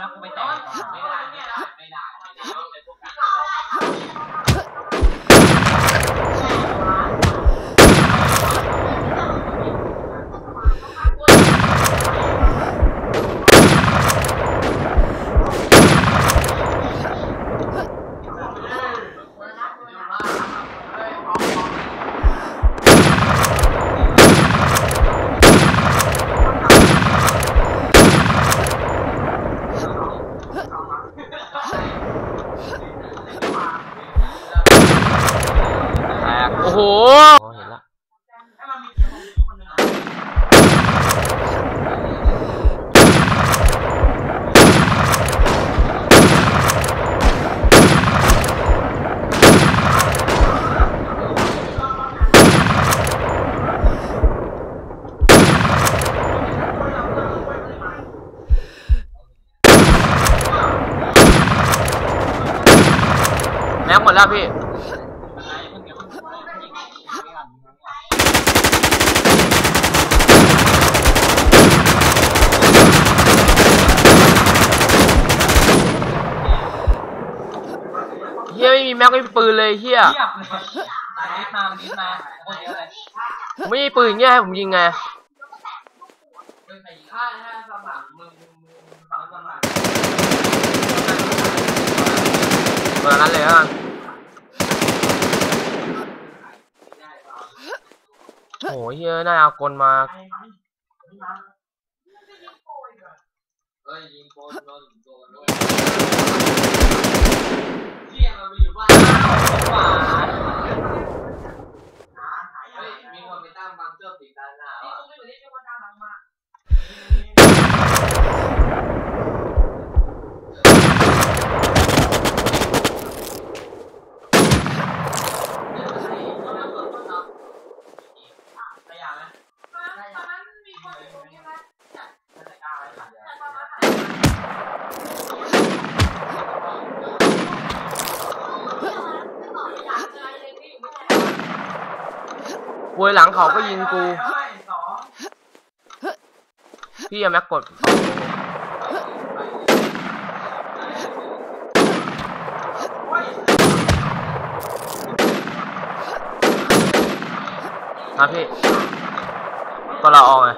แล้วกูไปต่อไม่ได้ไม่ได้ไม่ได้ หเห็นละแม็กหมดแล้วพี่ เฮียไม่มีแม็กไม่มีปืนเลยเฮียเทียบเลยตายนิดมานิดมาคตรเยอะเลยไม่มีปืนเงี้ยให้ผมยิงไงถ้าถ้าสมัครมึงมึงมึงฟังสมัครเบอร์นั้นเลยแล้วกันโอ้ยเฮียน่าเอากลมาเอ้ยยิงโกนโดนโดนโดน 妈，哎，明天没打王者比赛呢，你准备有天去打吗？ เวยหลังเขาก็ยิงกู พี่เอาแม็กกดครับพี่ก็เราออกไง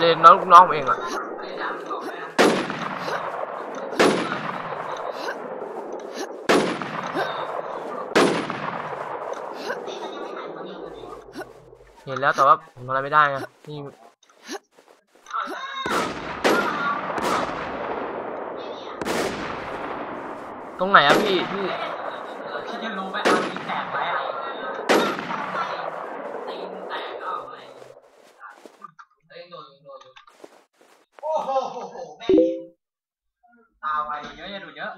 เรียนน้องน้องเองอะ เห็นแล้วแต่ว่าผมทำอะไรไม่ได้ไงนี่ตรงไหนอะพี่พี่ที่จะรู้ไหมเอาตีแตกไว้อะตีนแตกก็เอาไว้เอ้ยโดนโดนโอ้โหโหโหแม่งตาไวเยอะอย่าดูเยอะ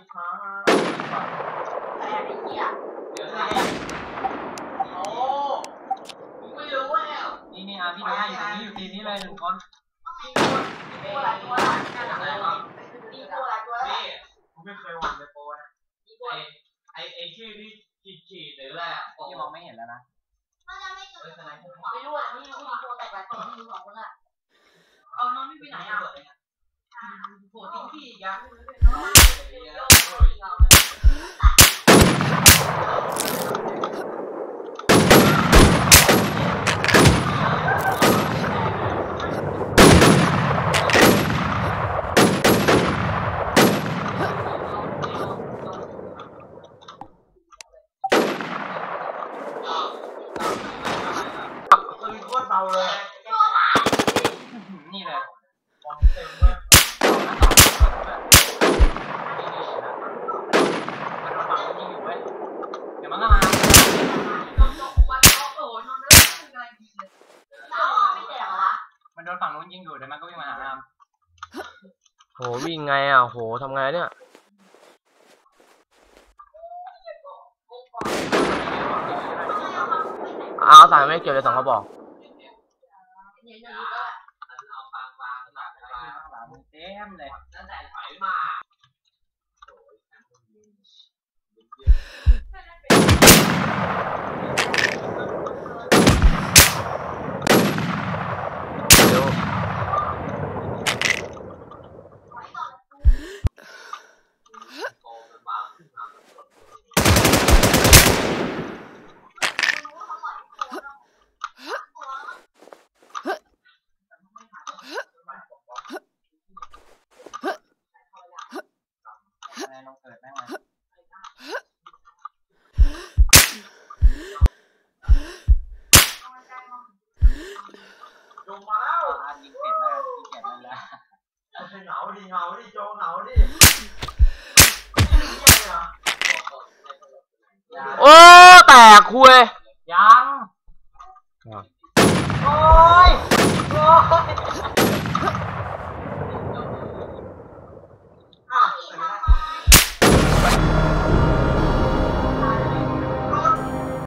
เดี๋ยวนะโอ้ไม่รู้แล้ว นี่นี่อะพี่ห้อยู่ตรงนี้อยู่ทีนี้เลยหนึ่งคนนี่ผมไม่เคยหวั่นเลยโปรนะไอไอไอชื่อที่ขีดขีดหรืออะไรอะพี่มองไม่เห็นแล้วนะเฮ้ยทนายผมเอาน้องไม่ไปไหนอะโหทิ้งพี่อีกอ่ะปืนโคตรเบาเลยนี่เลยเดี๋ยวมันก็มามันโดนฝั่งนู้นยิงอยู่เดี๋ยวมันก็วิ่งมาหาน้โหวิ่งไงอะโหทำไงเนี่ยเอาสายไม่เกี่ยวเลยสองกระบอกำเอาปางวางหลังวางหลังเต็มเลยตั้งแต่ถอยมา เดี๋ยว อะไรลองเกิดแม่งเลย ลงมาแล้ว อะยิงเป็ดแล้วยิงเก็บมันแล้ว เหงา ดิเหงาดิโจเหงาดิโอ้แตกคุยยัง โอ้ยโอ้ย